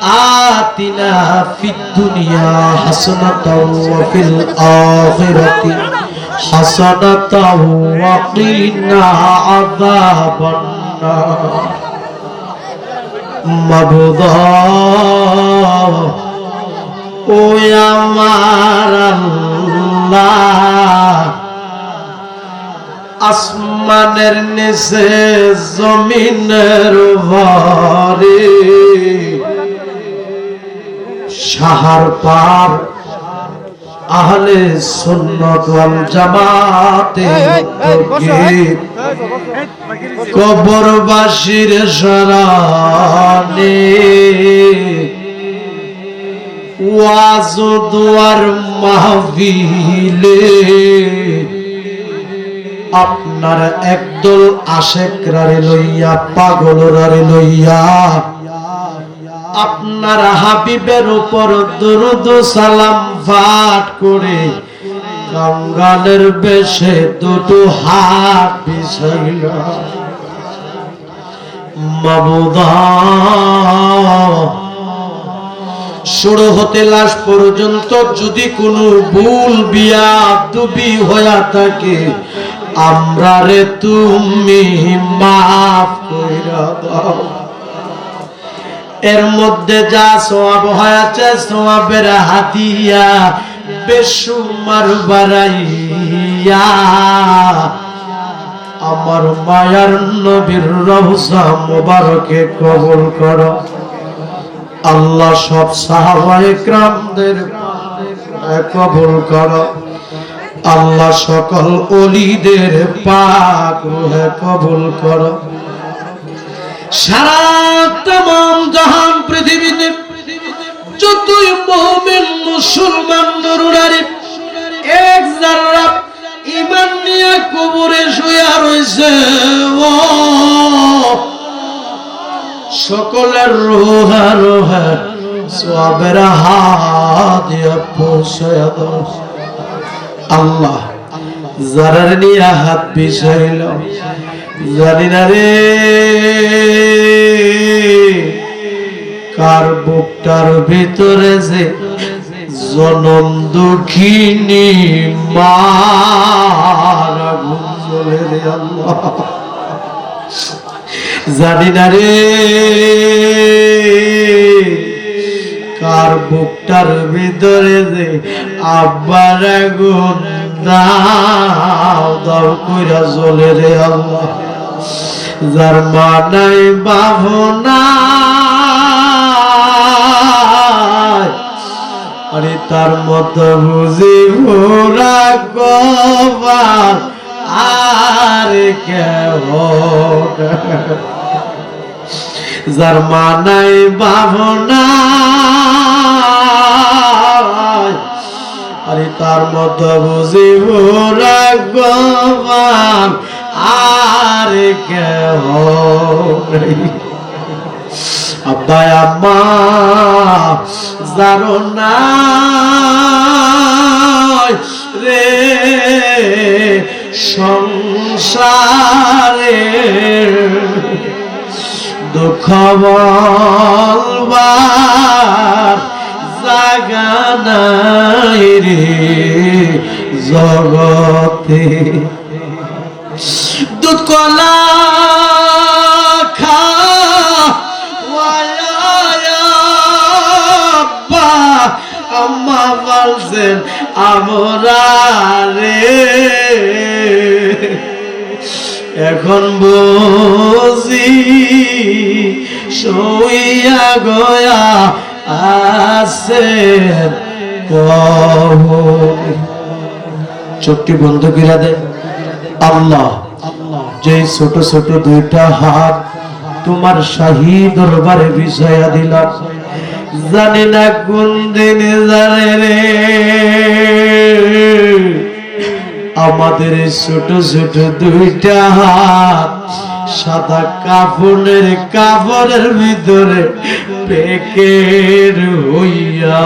আতিনা ফিদ দুনিয়া হাসানাতাও ওয়া ফিল আখিরাতি হাসানাতাও ওয়া কিনা আযাবান মাবুদা ও আমার আল্লাহ আসমানের নিচে জমিনের ভারে সাহার পার আহলে সুন্নত ওয়াল জামাতে কবরবাসীর শরণে। ওয়াজ দুয়ার মাহফিলে আপনার একদল আশেকরারে লইয়া পাগলরারে লইয়া আপনার হাবিবের উপর দরুদ সালাম পাঠ করে গঙ্গালের বেশে দুটো হাত মাবুদা শুরু হতে লাশ পর্যন্ত যদি কোনো ভুল বিয়া দুবি হইয়া থাকে, আমরা রে তুমি মাফ কইরা দাও। এর মধ্যে যা সোয়াব হয়েছে সোয়াবের হাতিয়া বেসুমার বাড়াইয়া আমার মায়ার নবীর রহসা মোবারকে কবুল কর। আল্লাহ সব সাহাবায়ে ক্রামদের কবুল কর। আল্লাহ সকল অলিদের পাক কবুল করো। সারা তমাম জাহান পৃথিবীতে যতই মুমিন, মুসলমান নরুনারী এক জাররা ইমান নিয়ে কবরে শুয়া রইছে ও, সকলের রোহা রোহা, সবের হাদিয়া পৌঁছায় দাও। আল্লাহ যারার নিয়ে হাত বিষাইল জানি না রে, কার বুকটার ভিতরে যে জনম দুঃখিনী আল্লাহ। জানি না রে, কার বুকটার ভিতরে যে আব্বার আগুন দাও কইরা জ্বলে রে আল্লাহ। যার মা নাই বাবনা আরে তার মতো বুঝি ভোরা গোবার আর কেহ যার মা নাই ভাবনা আরে তার মতো বুঝি ভোরা গোবার আর কেহ আব্বা আম্মা, জানো না রে, সংসারে দুঃখ বলবার জাগা নাই। রে জগতে। দুধ কলা আম্মা বলছেন আমরা রে। এখন বুঝি সইয়া গয়া আছে। চোখটি বন্ধ করে দে। আল্লাহ যে ছোট ছোট দুইটা হাত তোমার শাহী দরবারে বিষয়া দিলাম। জানি না কোন দিন জানে রে। আমাদের ছোট ছোট দুইটা হাত সাদা কাপড়ের কাপড়ের ভিতরে পেকের হইয়া।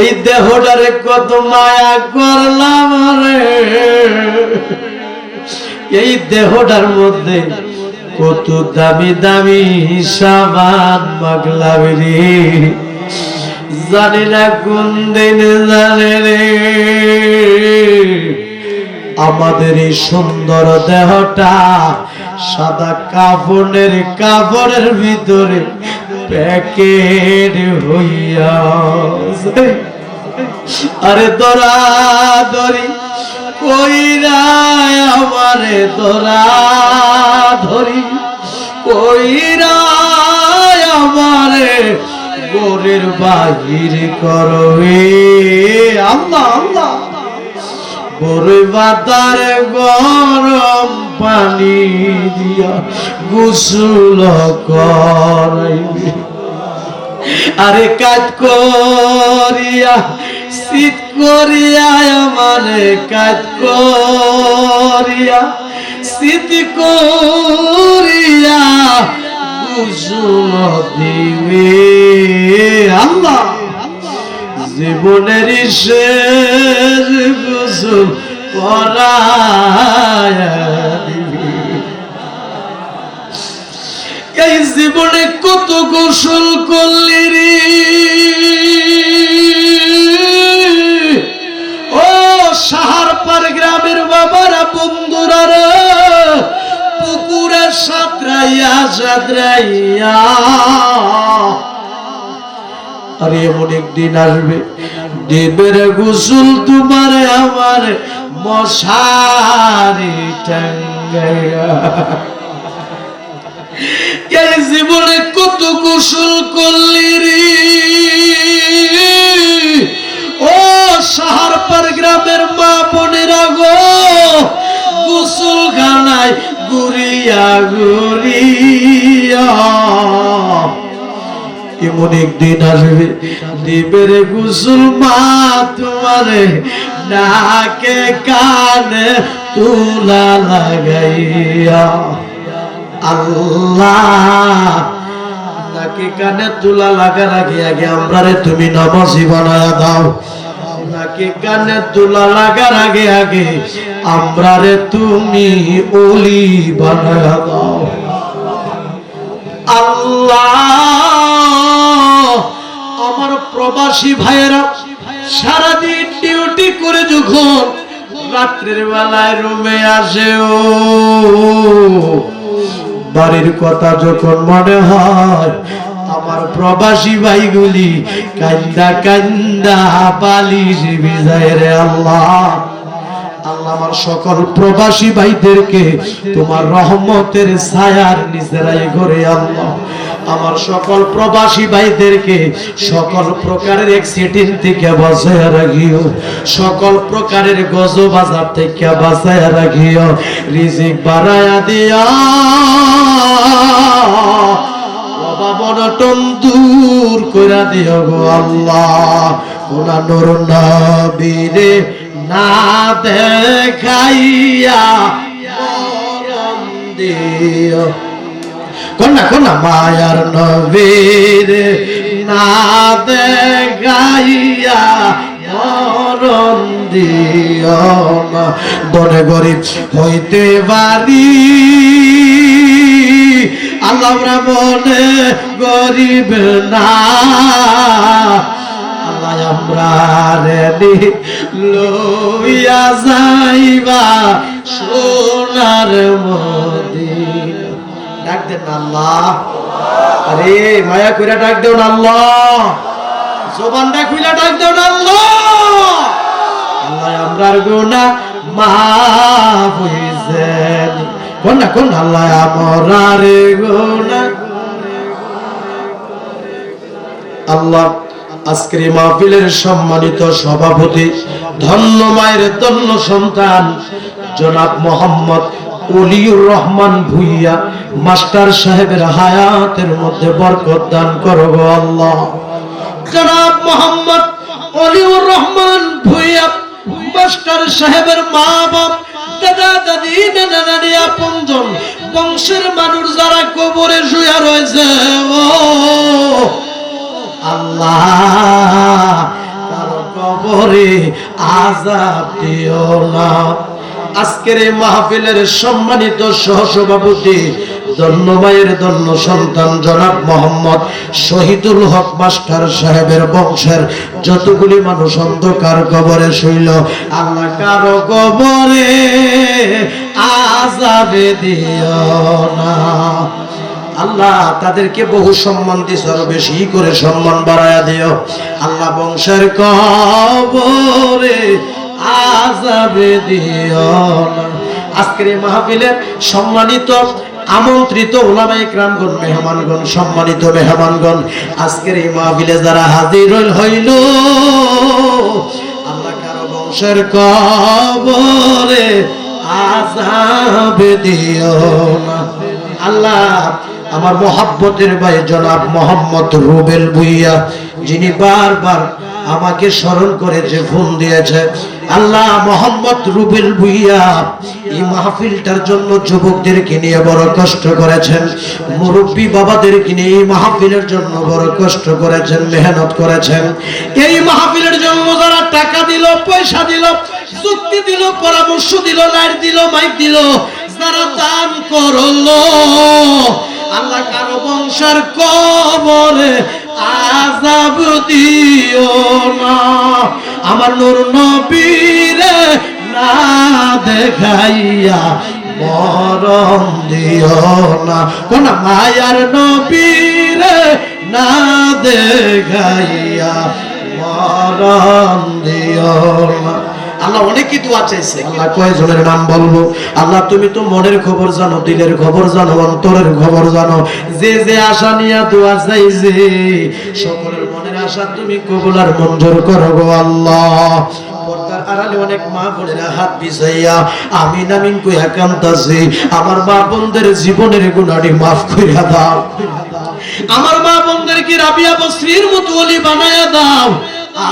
এই দেহটারে কত মায়া করলাম রে। এই দেহটার মধ্যে কত দামি দামি সাবান মাগলাম রে। জানি না কোন দিন জানে রে। আমাদের এই সুন্দর দেহটা সাদা কাপড়ের কাপড়ের ভিতরে প্যাকেট হইয়া আরে তোরা ধরি কইরা আমারে তোরা ধরি কইরা আমারে গোরের বাহির করবে আল্লাহ আল্লাহ। বড়ই বাতার গরম পানি দিয়া গুসল আরে কাজ করিয়া, শীত করিয়া, আমারে কাজ করিয়া, শীত করিয়া কুসুম দিবে আল্লাহ। জীবনের শেষ করায়া এই জীবনে কত গোসল করলি রে। ও সাহারপার গ্রামের বাবারা, বন্ধুরা পুকুরে সাঁতরাইয়া সাঁতরাইয়া আরে এমন একদিন আসবে, দেবের গোসল তোমার আমার মশারি এই জীবনে কত গোসল করলি রে? ও সাহারপার গ্রামের মা বোনেরা গো, গোসল খানায় গুড়িয়া গুড়িয়া এমন একদিন আসবে দেবের গুসুল মা তোমারে নাকে কানে তুলা লাগাইয়া। আল্লাহ, নাকে কানে তুলা লাগার আগে আগে আমরা রে তুমি নবসি বানায়া দাও। নাকে কানে তুলা লাগার আগে আগে আমরা রে তুমি ওলি বানায়া দাও। আল্লাহ প্রবাসী ভাইয়েরা, সারাদিন ডিউটি করে যখন রাত্রের বেলায় রুমে আসে ও বাড়ির কথা যখন মনে হয়, আমার প্রবাসী ভাইগুলি কান্দা কান্দা বালিশ বিজায় রে আল্লাহ। আল্লাহ আমার সকল প্রবাসী ভাইদেরকে তোমার রহমতের ছায়ার নিচেরাই করে আল্লাহ আমার সকল প্রবাসী ভাইদেরকে সকল প্রকারের অ্যাক্সিডেন্ট থেকে বাঁচায় রাখিও। সকল প্রকারের গজবাজার থেকে বাঁচায় রাখিও। রিজিক বাড়ায়া দিয়া। দূর করে দিও গো আল্লাহ। ওনা নূর নবীরে না দেখাইয়া দিও। কন্যা কন্যা, মায়ার নবীর না দেখাইয়া মরণ দিও না। বনে গরিব হইতে পারি। আল্লাহ মনে গরিব না। আল্লাহ আমরা রেডি লইয়া যাইবা সোনার মদিনা। আল্লাহ। আজকের মাহফিলের সম্মানিত সভাপতি ধন্য মায়ের ধন্য সন্তান জনাব মোহাম্মদ অলিউর রহমান ভুইয়া। মাস্টার সাহেবের হায়াতের মধ্যে বরকত দান করো গো আল্লাহ। জনাব মোহাম্মদ অলিউর রহমান ভুইয়া, মাস্টার সাহেবের মা বাপ দাদা, দাদি, নানা, নানি, আপনজন, বংশের মানুষ যারা কবরে শুয়া রয়েছে, ও আল্লাহ, কারও কবরে আজাব দিও না। আজকের এই মাহফিলের সম্মানিত সহসভাপতি ধন্যবাইয়ের ধন্য সন্তান জনাব মোহাম্মদ শহীদুল হক মাস্টার সাহেবের বংশের যতগুলি মানুষ অন্ধকার কবরে শুইল আল্লাহ কারও কবরে আজাবে দিও না। আল্লাহ তাদেরকে বহু সম্মান দিস আরও বেশি করে সম্মান বাড়ায়া দিও। আল্লাহ বংশের কবরে আজাবে দিও না। আজকের এই মাহফিলের সম্মানিত আমন্ত্রিত ওলামাই ক্রামগণ, মেহমানগণ, সম্মানিত মেহমানগণ, আজকের এই মাহফিলে যারা হাজির হইল আল্লাহ কারও বংশের কবরে আজাবে দিও না। আল্লাহ আমার মোহাব্বতের ভাই জনাব মোহাম্মদ রুবেল ভুইয়া, যিনি বারবার আমাকে স্মরণ করেছে ফোন দিয়েছে, আল্লাহ মোহাম্মদ রুবেল ভুইয়া, এই মাহফিলটার জন্য যুবকদেরকে নিয়ে বড় কষ্ট করেছেন, মুরব্বী বাবাদেরকে নিয়ে এই মাহফিলের জন্য বড় কষ্ট করেছেন, মেহনত করেছেন। এই মাহফিলের জন্য যারা টাকা দিল, পয়সা দিল, যুক্তি দিল, পরামর্শ দিল, লাইট দিল, মাইক দিল, যারা দান করল আল্লাহ কারও বংশের কবরে আজাব দিও না। আমার নূর নবীরে না দেখাইয়া মরম দিও না। কোন মায়ার নবীরে না দেখাইয়া মরম দিও না। আল্লাহ অনেকই দোয়া চাইছে। আল্লাহ কয়জনের নাম বলব? আল্লাহ, তুমি তো মনের খবর জানো, দিলের খবর জানো, অন্তরের খবর জানো। যে যে আশা নিয়ে দোয়া চাইছে, সকলের মনের আশা তুমি কবুল আর মঞ্জুর করো গো আল্লাহ। আমার মা বোনদের জীবনের গুণাটি মাফ কইরা দাও। আমার মা বোনদেরকে রাবিয়া বস্ত্রীর মতো অলি বানায়া দাও।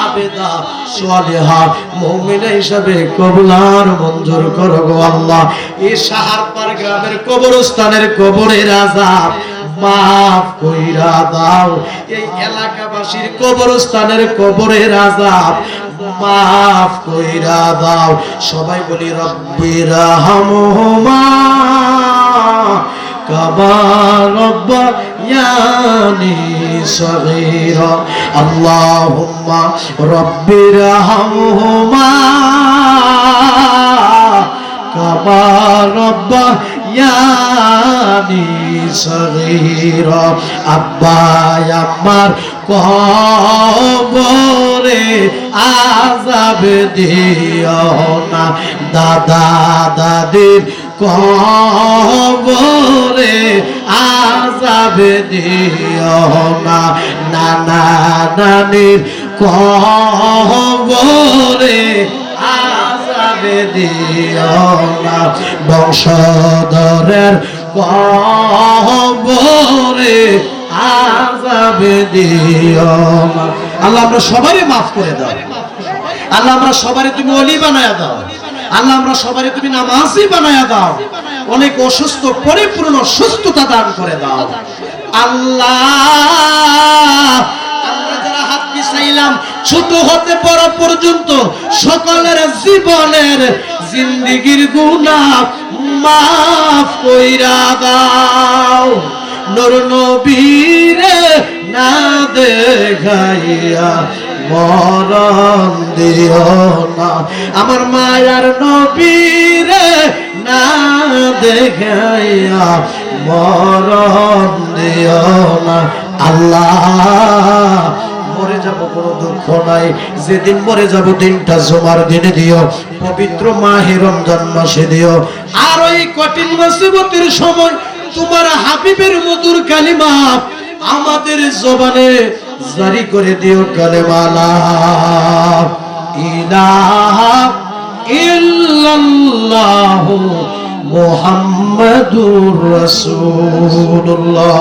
আবেদা সালেহা মুমিনা হিসাবে কবুলার মঞ্জুর করো গো আল্লাহ। এই সাহারপার গ্রামের কবরস্থানের কবরের আজাব মাফ কইরা দাও। এই এলাকাবাসীর কবরস্থানের কবরের আজাব মাফ কইরা দাও। সবাই বলি রব্বির হামহুমা كما ربياني صغيرا اللهم رب ارحمهما كما ربياني صغيرا আব্বা আমার কবরে আজাব দিও না দাদা দাদির কবরে আজাব দিও না। নানা নানির কবরে আজাব দিও না। বংশধরের কবরে আজাব দিও না। আল্লাহ আমরা সবারই মাফ করে দাও। আল্লাহ আমরা সবারই তুমি অলি বানায় দাও। আল্লাহ, আমরা সবারই তুমি নামাজি বানায়া দাও। অনেক অসুস্থ, পরিপূর্ণ সুস্থতা দান করে দাও। আল্লাহ ছোট হতে পর্যন্ত সকলের জীবনের জিন্দিগির গুণা মাফ কইরা দাও। নর নবীরে না দেখাইয়া মরণ দিও না। আমার মায়ার নবীরে না দেখাইয়া মরণ দিও না। আল্লাহ, মরে যাব কোনো দুঃখ নাই। যেদিন মরে যাব দিনটা জমার দিনে দিও। পবিত্র মাহে রমজান মাসে দিও। আর ওই কঠিন মুসিবতের সময় তোমার হাবিবের মধুর কালিমা আমাদের জবানে জারি করে দিও কালেমালা। ইলাহা ইল্লাল্লাহু মুহাম্মাদুর রাসূলুল্লাহ।